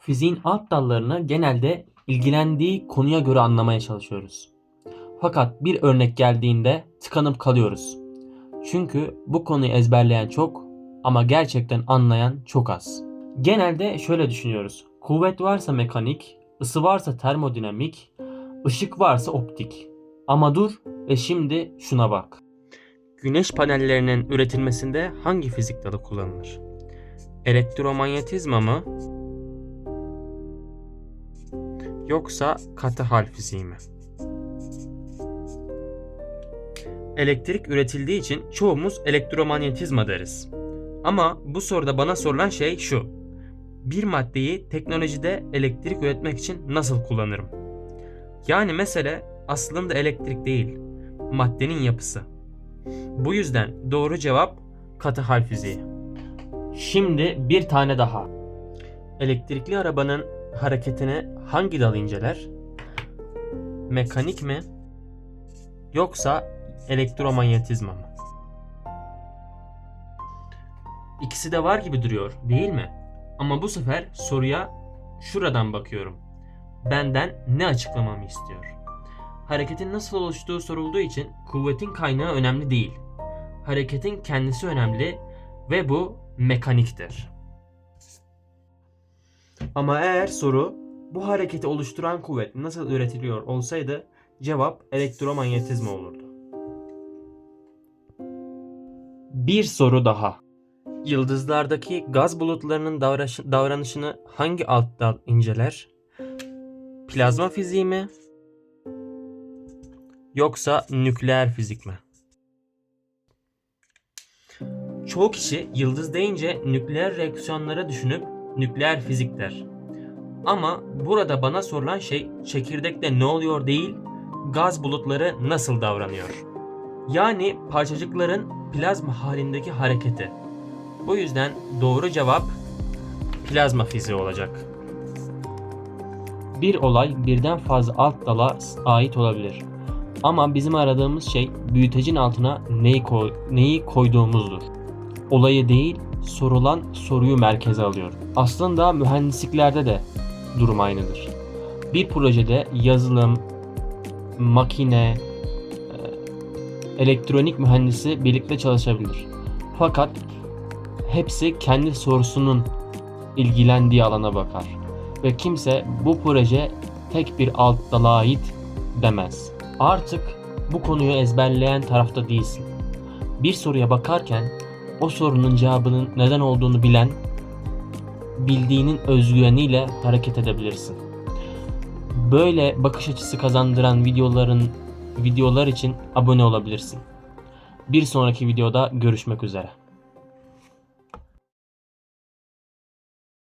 Fiziğin alt dallarını genelde ilgilendiği konuya göre anlamaya çalışıyoruz. Fakat bir örnek geldiğinde tıkanıp kalıyoruz. Çünkü bu konuyu ezberleyen çok ama gerçekten anlayan çok az. Genelde şöyle düşünüyoruz. Kuvvet varsa mekanik, ısı varsa termodinamik, ışık varsa optik. Ama dur ve şimdi şuna bak. Güneş panellerinin üretilmesinde hangi fizik dalı kullanılır? Elektromanyetizma mı? Yoksa katı hal fiziği mi? Elektrik üretildiği için çoğumuz elektromanyetizma deriz. Ama bu soruda bana sorulan şey şu. Bir maddeyi teknolojide elektrik üretmek için nasıl kullanırım? Yani mesele aslında elektrik değil, maddenin yapısı. Bu yüzden doğru cevap katı hal fiziği. Şimdi bir tane daha. Elektrikli arabanın hareketini hangi dal inceler? Mekanik mi? Yoksa elektromanyetizma mı? İkisi de var gibi duruyor, değil mi? Ama bu sefer soruya şuradan bakıyorum. Benden ne açıklamamı istiyor? Hareketin nasıl oluştuğu sorulduğu için kuvvetin kaynağı önemli değil. Hareketin kendisi önemli ve bu mekaniktir. Ama eğer soru bu hareketi oluşturan kuvvet nasıl üretiliyor olsaydı cevap elektromanyetizma olurdu. Bir soru daha. Yıldızlardaki gaz bulutlarının davranışını hangi alt dal inceler? Plazma fiziği mi? Yoksa nükleer fizik mi? Çoğu kişi yıldız deyince nükleer reaksiyonları düşünüp nükleer fizik der. Ama burada bana sorulan şey çekirdekte ne oluyor değil, gaz bulutları nasıl davranıyor? Yani parçacıkların plazma halindeki hareketi. Bu yüzden doğru cevap plazma fiziği olacak. Bir olay birden fazla alt dala ait olabilir. Ama bizim aradığımız şey büyütecin altına neyi, koy, neyi koyduğumuzdur. Olayı değil, sorulan soruyu merkeze alıyor. Aslında mühendisliklerde de durum aynıdır. Bir projede yazılım, makine, e, elektronik mühendisi birlikte çalışabilir. Fakat hepsi kendi sorusunun ilgilendiği alana bakar ve kimse bu proje tek bir alt dala ait demez. Artık bu konuyu ezberleyen tarafta değilsin. Bir soruya bakarken o sorunun cevabının neden olduğunu bilen, bildiğinin özgüveniyle hareket edebilirsin. Böyle bakış açısı kazandıran videoların videolar için abone olabilirsin. Bir sonraki videoda görüşmek üzere.